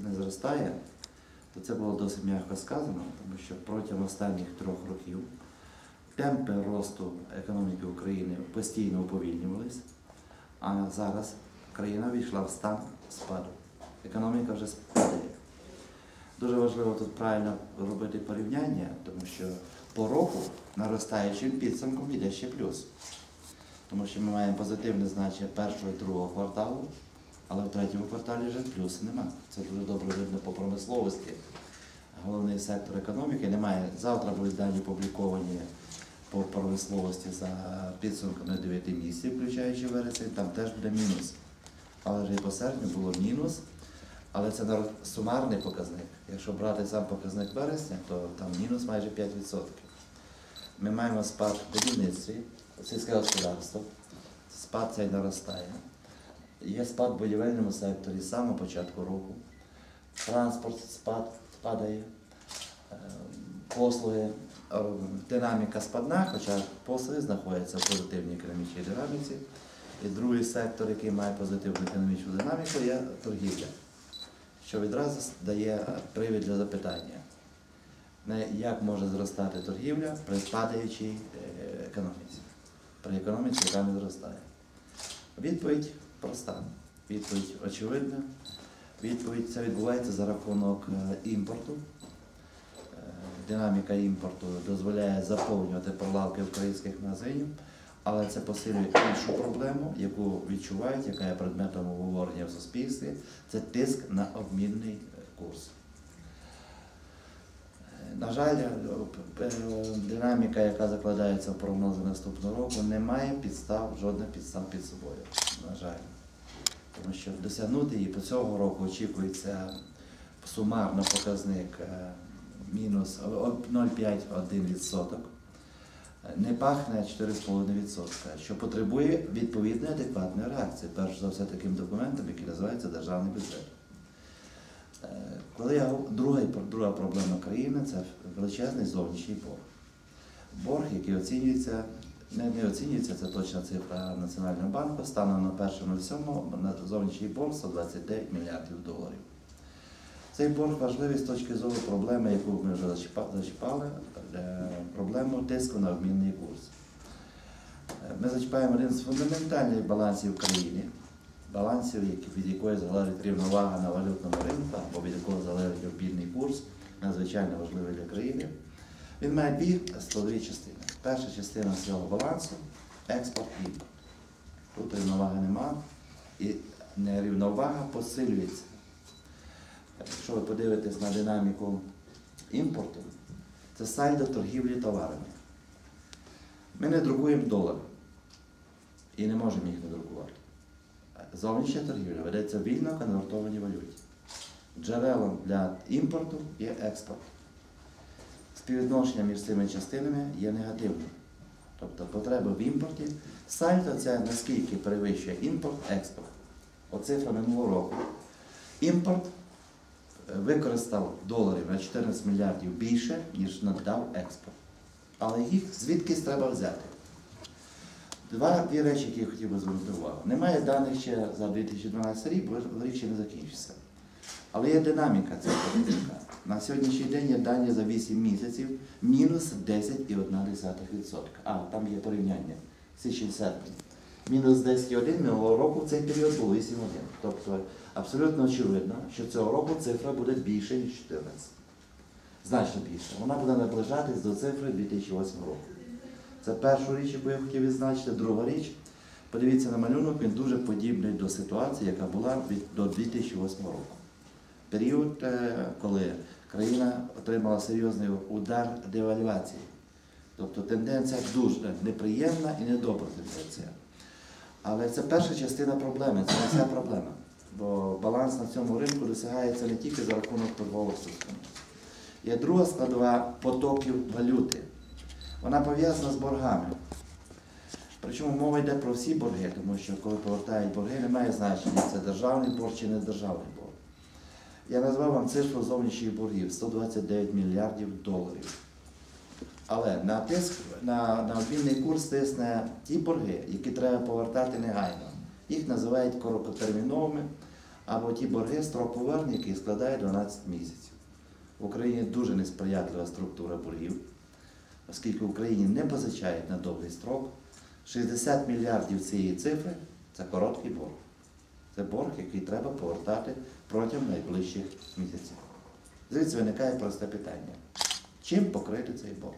не зростає, то це було досить м'яко сказано, тому що протягом останніх трьох років темпи росту економіки України постійно уповільнювалися, а зараз країна війшла в стан спаду. Економіка вже спадає. Дуже важливо тут правильно робити порівняння, тому що по року наростаючим підсумком йде ще плюс. Тому що ми маємо позитивне значення першого і другого кварталу, але в третьому кварталі вже плюсу немає. Це дуже добре видно по промисловості. Головний сектор економіки немає. Завтра будуть дані опубліковані по промисловості за підсумками 9 місяців, включаючи вересень, там теж буде мінус. Але вже і по серпню було мінус. Але це сумарний показник. Якщо брати сам показник вересня, то там мінус майже 5%. Ми маємо спад в будівництві, сільське господарство, спад цей наростає. Є спад в будівельному секторі з самого початку року. Транспорт спад падає, Е, послуги, е, динаміка спадна, хоча послуги знаходяться в позитивній економічній динаміці. І другий сектор, який має позитивну економічну динаміку, є торгівля, що відразу дає привід для запитання. Як може зростати торгівля при падаючій е, економіці, при економіці, яка не зростає. Відповідь проста, відповідь очевидна. Відповідь це відбувається за рахунок е, імпорту. Е, Динаміка імпорту дозволяє заповнювати прилавки українських магазинів, але це посилює іншу проблему, яку відчувають, яка є предметом обговорення в суспільстві, це тиск на обмінний е, курс. На жаль, динаміка, яка закладається в прогнози наступного року, не має підстав, жодних підстав під собою. На жаль. Тому що досягнути її по цього року очікується сумарно показник е, мінус 0,5-1%. Не пахне 4,5%, що потребує відповідної адекватної реакції, перш за все таким документом, який називається державний бюджет. Е, Коли я друга, друга проблема країни це величезний зовнішній борг. Борг, який оцінюється, не, не оцінюється, це точна цифра Національного банку, станом на 1.07 на зовнішній борг 129 мільярдів доларів. Цей борг важливий з точки зору проблеми, яку ми вже зачіпали, е, проблему тиску на обмінний курс. Е, Ми зачіпаємо один з фундаментальних балансів країни, балансів, від якої залежить рівновага на валютному ринку, або від якого залежить обмінний курс, надзвичайно важливий для країни. Він має дві складові частини. Перша частина цього балансу експорт і. Тут рівноваги нема, і нерівновага посилюється. Якщо ви подивитесь на динаміку імпорту, це сальдо торгівлі товарами. Ми не друкуємо долари і не можемо їх не друкувати. Зовнішня торгівля ведеться вільно конвертованій валюті. Джерелом для імпорту є експорт. Співвідношення між цими частинами є негативним. Тобто потреба в імпорті. Сальдо це наскільки перевищує імпорт, експорт. От минулого року. Імпорт е, використав доларів на 14 мільярдів більше, ніж надав експорт. Але їх звідкись треба взяти. Два дві речі, які я хотів би звернути увагу. Немає даних ще за 2012 рік, бо рік ще не закінчився. Але є динаміка цього показника. На сьогоднішній день є дані за 8 місяців мінус 10,1%. А, там є порівняння. Січень серпень. Мінус 10,1 минулого року в цей період було 8,1. Тобто абсолютно очевидно, що цього року цифра буде більше, ніж 14. Значно більше. Вона буде наближатись до цифри 2008 року. Це перша річ, яку я хотів відзначити. Друга річ, подивіться на малюнок, він дуже подібний до ситуації, яка була до 2008 року. Період, е, коли країна отримала серйозний удар девальвації. Тобто тенденція дуже неприємна і недобра тенденція. Але це перша частина проблеми, це не вся проблема. Бо баланс на цьому ринку досягається не тільки за рахунок торгових стосунків. Є друга складова потоків валюти. Вона пов'язана з боргами. Причому мова йде про всі борги, тому що коли повертають борги, немає значення, це державний борг чи не державний борг. Я назвав вам цифру зовнішніх боргів 129 мільярдів доларів. Але на тиск на, на обмінний курс тисне ті борги, які треба повертати негайно. Їх називають короткотерміновими або ті борги, строк повернення, який складає 12 місяців. В Україні дуже несприятлива структура боргів, оскільки в Україні не позичають на довгий строк. 60 мільярдів цієї цифри це короткий борг. Це борг, який треба повертати протягом найближчих місяців. Звідси виникає просте питання. Чим покрити цей борг?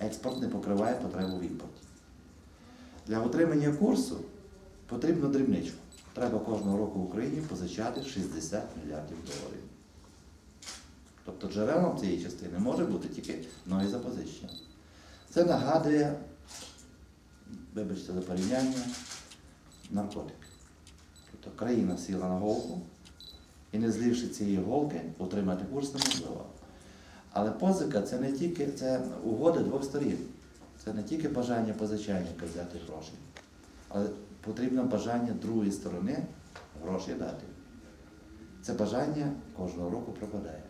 Експорт не покриває потребу в імпорті. Для отримання курсу потрібно дрібничку. Треба кожного року в Україні позичати 60 мільярдів доларів. Тобто джерелом цієї частини може бути тільки нові запозичення. Це нагадує, вибачте за порівняння, наркотики. Тобто країна сіла на голку і не злівши цієї голки, отримати курс неможливо. Але позика це не тільки це угода двох сторін. Це не тільки бажання позичальника взяти гроші, але потрібно бажання другої сторони гроші дати. Це бажання кожного року пропадає.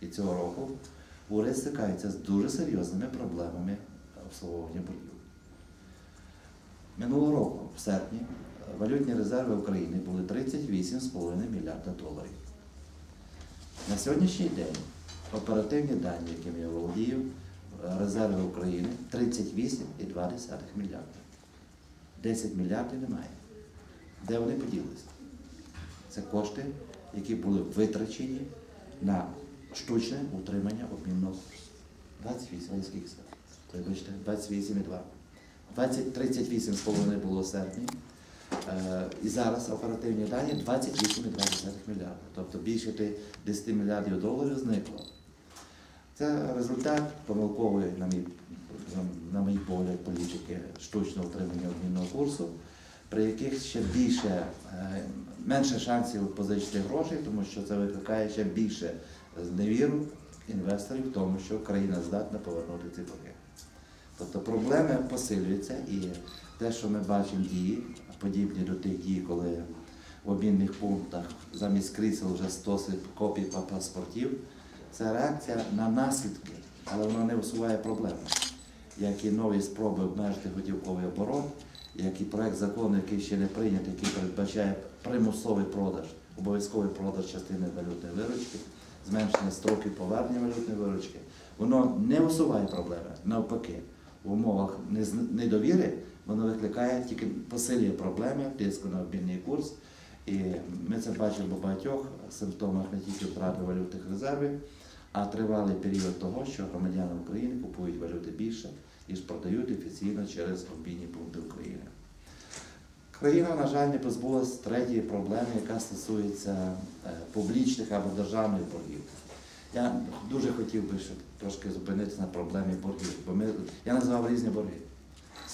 І цього року уряд стикається з дуже серйозними проблемами обслуговування боргів. Минулого року, в серпні, валютні резерви України були 38,5 мільярда доларів. На сьогоднішній день оперативні дані, якими я володію, резерви України 38,2 мільярда. 10 мільярдів немає. Де вони поділися? Це кошти, які були витрачені на штучне утримання обмінного курсу. 28, а скільки це? Вибачте, 28,2. 20, 38,5 було в серпні. Е, І зараз оперативні дані 28,2 мільярда. Тобто більше 10 мільярдів доларів зникло. Це результат помилкової, на мій, на мій погляд, політики штучного утримання обмінного курсу, при яких ще більше, е, менше шансів позичити гроші, тому що це викликає ще більше зневіру інвесторів в тому, що країна здатна повернути ці борги. Тобто проблеми посилюються і те, що ми бачимо дії, подібні до тих дій, коли в обмінних пунктах замість крісел вже стосить копій па- паспортів, це реакція на наслідки, але вона не усуває проблеми. Як і нові спроби обмежити готівковий оборот, як і проект закону, який ще не прийнятий, який передбачає примусовий продаж, обов'язковий продаж частини валютної виручки, зменшення строків повернення валютної виручки, воно не усуває проблеми. Навпаки, в умовах недовіри воно викликає тільки посилює проблеми, тиску на обмінний курс. І ми це бачимо по багатьох симптомах не тільки втрати валютних резервів, а тривалий період того, що громадяни України купують валюти більше, ніж продають офіційно через обмінні пункти України. Країна, на жаль, не позбулася третьої проблеми, яка стосується е, публічних або державних боргів. Я дуже хотів би, щоб трошки зупинитися на проблемі боргів, бо ми, я назвав різні борги.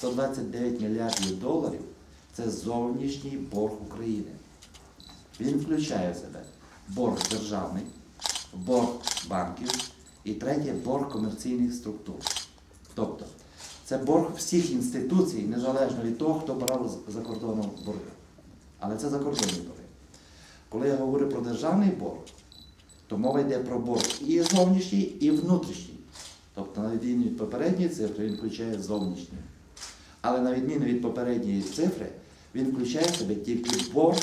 129 мільярдів доларів це зовнішній борг України. Він включає в себе борг державний, борг банків і третє борг комерційних структур. Тобто це борг всіх інституцій, незалежно від того, хто брав за кордоном борги. Але це закордонні борги. Коли я говорю про державний борг, то мова йде про борг і зовнішній, і внутрішній. Тобто, на відміну від попередньої цифри, він включає зовнішній. Але на відміну від попередньої цифри, він включає в себе тільки борг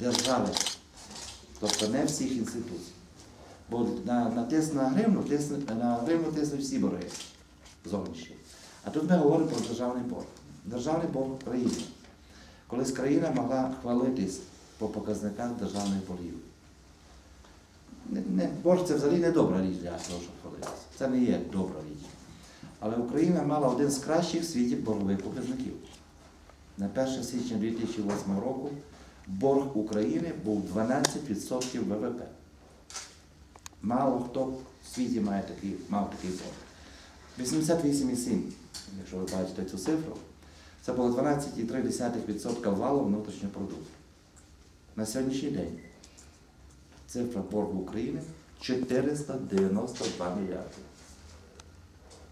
держави, тобто не всіх інституцій. Бо на, на тиск на гривну, на гривну тиснуть всі борги зовнішні. А тут ми говоримо про державний борг. Державний борг України. Колись країна могла хвалитись по показниках державних боргів. Не, не, борг це взагалі не добра річ для того, щоб хвалитися. Це не є добра річ. Але Україна мала один з кращих в світі боргових показників. На 1 січня 2008 року борг України був 12% ВВП. Мало хто в світі має такий, мав такий борг. 88,7, якщо ви бачите цю цифру, це було 12,3% валу внутрішнього продукту. На сьогоднішній день цифра боргу України 492 мільярди.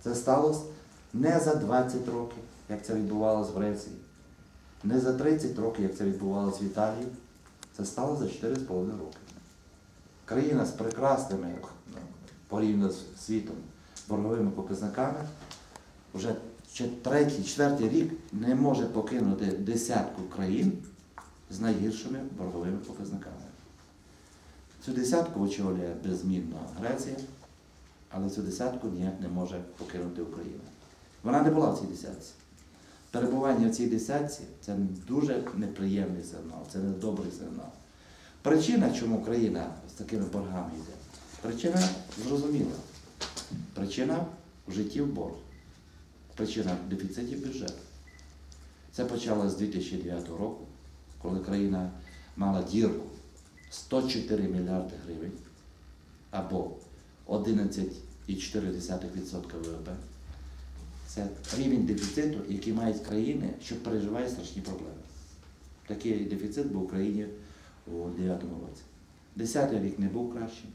Це сталося не за 20 років, як це відбувалося в Греції, не за 30 років, як це відбувалося в Італії. Це стало за 4,5 роки. Країна з прекрасними ну, порівняно з світом борговими показниками вже третій, четвертий рік не може покинути десятку країн, з найгіршими борговими показниками. Цю десятку очолює беззмінно Греція, але цю десятку ніяк не може покинути Україна. Вона не була в цій десятці. Перебування в цій десятці це дуже неприємний сигнал, це не добрий сигнал. Причина, чому Україна з такими боргами йде, причина зрозуміла. Причина в житті в борг. Причина в дефіциті бюджету. Це почалося з 2009 року, коли країна мала дірку 104 мільярди гривень або 11,4% ВВП. Це рівень дефіциту, який мають країни, що переживають страшні проблеми. Такий дефіцит був в Україні у 2009 році. Десятий рік не був кращим,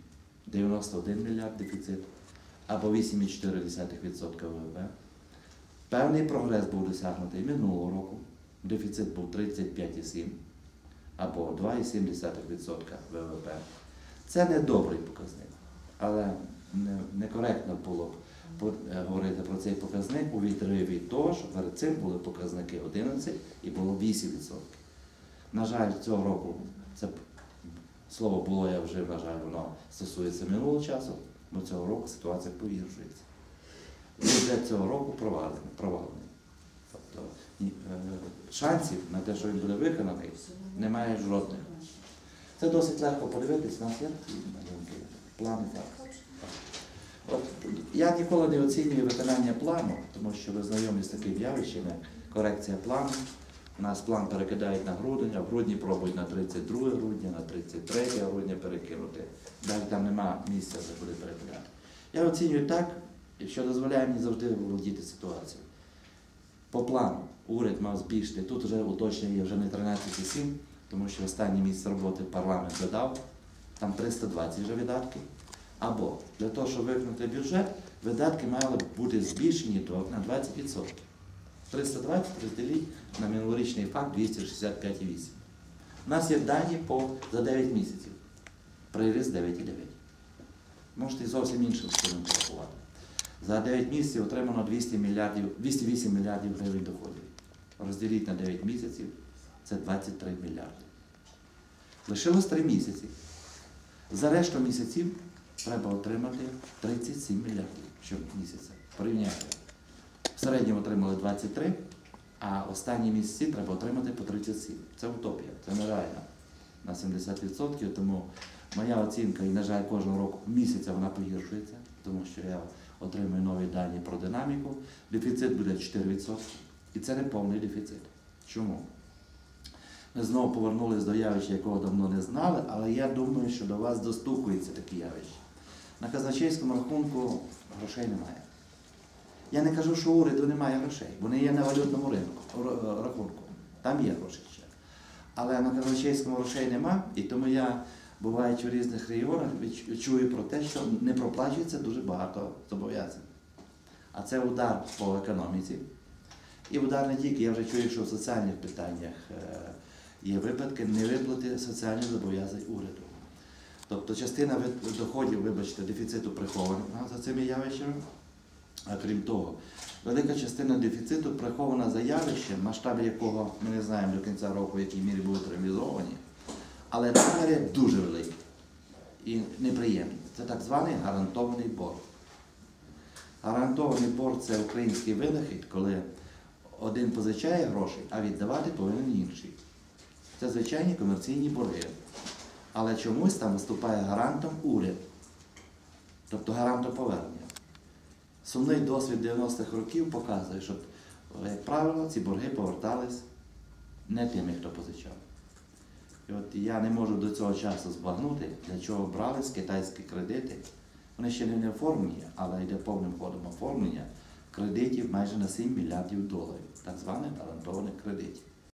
91 мільярд дефіцит або 8,4% ВВП. Певний прогрес був досягнутий минулого року. Дефіцит був 35,7 або 2,7% ВВП. Це не добрий показник, але не- некоректно було б е, говорити про цей показник у відриві від того, що перед цим були показники 11 і було 8%. На жаль, цього року це слово було, я вже, на жаль, воно стосується минулого часу, бо цього року ситуація погіршується. Бюджет цього року провалений. провалений. Тобто е, шансів на те, що він буде виконаний, немає жодних. Це досить легко подивитись, нас є плани так. От, я ніколи не оцінюю виконання плану, тому що ви знайомі з таким явищем, як корекція плану. У нас план перекидають на грудень, а в грудні пробують на 32 грудня, на 33 грудня перекинути. Далі там нема місця, де буде перекидати. Я оцінюю так, що дозволяє мені завжди володіти ситуацією. По плану уряд мав збільшити, тут вже уточнення є вже не 13,7, тому що останнє місце роботи парламент видав, там 320 вже видатки. Або для того, щоб виконати бюджет, видатки мали б бути збільшені до- на 20%. 320 розділіть на минулорічний факт 265,8. У нас є дані по, за 9 місяців. Приріст 9,9. Можете зовсім іншим чином порахувати. За 9 місяців отримано 200 мільярдів, 208 мільярдів гривень доходів. Розділіть на 9 місяців це 23 мільярди. Лишилось 3 місяці. За решту місяців треба отримати 37 мільярдів щомісяця. Порівняйте. В середньому отримали 23, а останні місяці треба отримати по 37. Це утопія, це нереально на 70%, тому моя оцінка, і, на жаль, кожного року місяця вона погіршується, тому що я отримую нові дані про динаміку. Дефіцит буде 4%, і це не повний дефіцит. Чому? Ми знову повернулися до явища, якого давно не знали, але я думаю, що до вас достукується такі явища. На казначейському рахунку грошей немає. Я не кажу, що уряду немає грошей. Вони є на валютному ринку, рахунку. Там є гроші ще. Але на казначейському грошей нема, і тому я, буваючи в різних регіонах, чую про те, що не проплачується дуже багато зобов'язань. А це удар по економіці. І удар не тільки, я вже чую, що в соціальних питаннях е, є випадки невиплати соціальних зобов'язань уряду. Тобто частина доходів, вибачте, дефіциту прихована за цими явищами. А крім того, велика частина дефіциту прихована за явищем, масштаби якого ми не знаємо до кінця року, в якій мірі будуть реалізовані, але наміри дуже великі і неприємні. Це так званий гарантований борг. Гарантований борг це український винахід, коли один позичає гроші, а віддавати повинен інший. Це звичайні комерційні борги. Але чомусь там виступає гарантом уряд, тобто гарантом повернення. Сумний досвід 90-х років показує, що, як правило, ці борги повертались не тими, хто позичав. І от я не можу до цього часу збагнути, для чого брались китайські кредити. Вони ще не оформлені, але йде повним ходом оформлення кредитів майже на 7 мільярдів доларів, так званих гарантованих кредитів.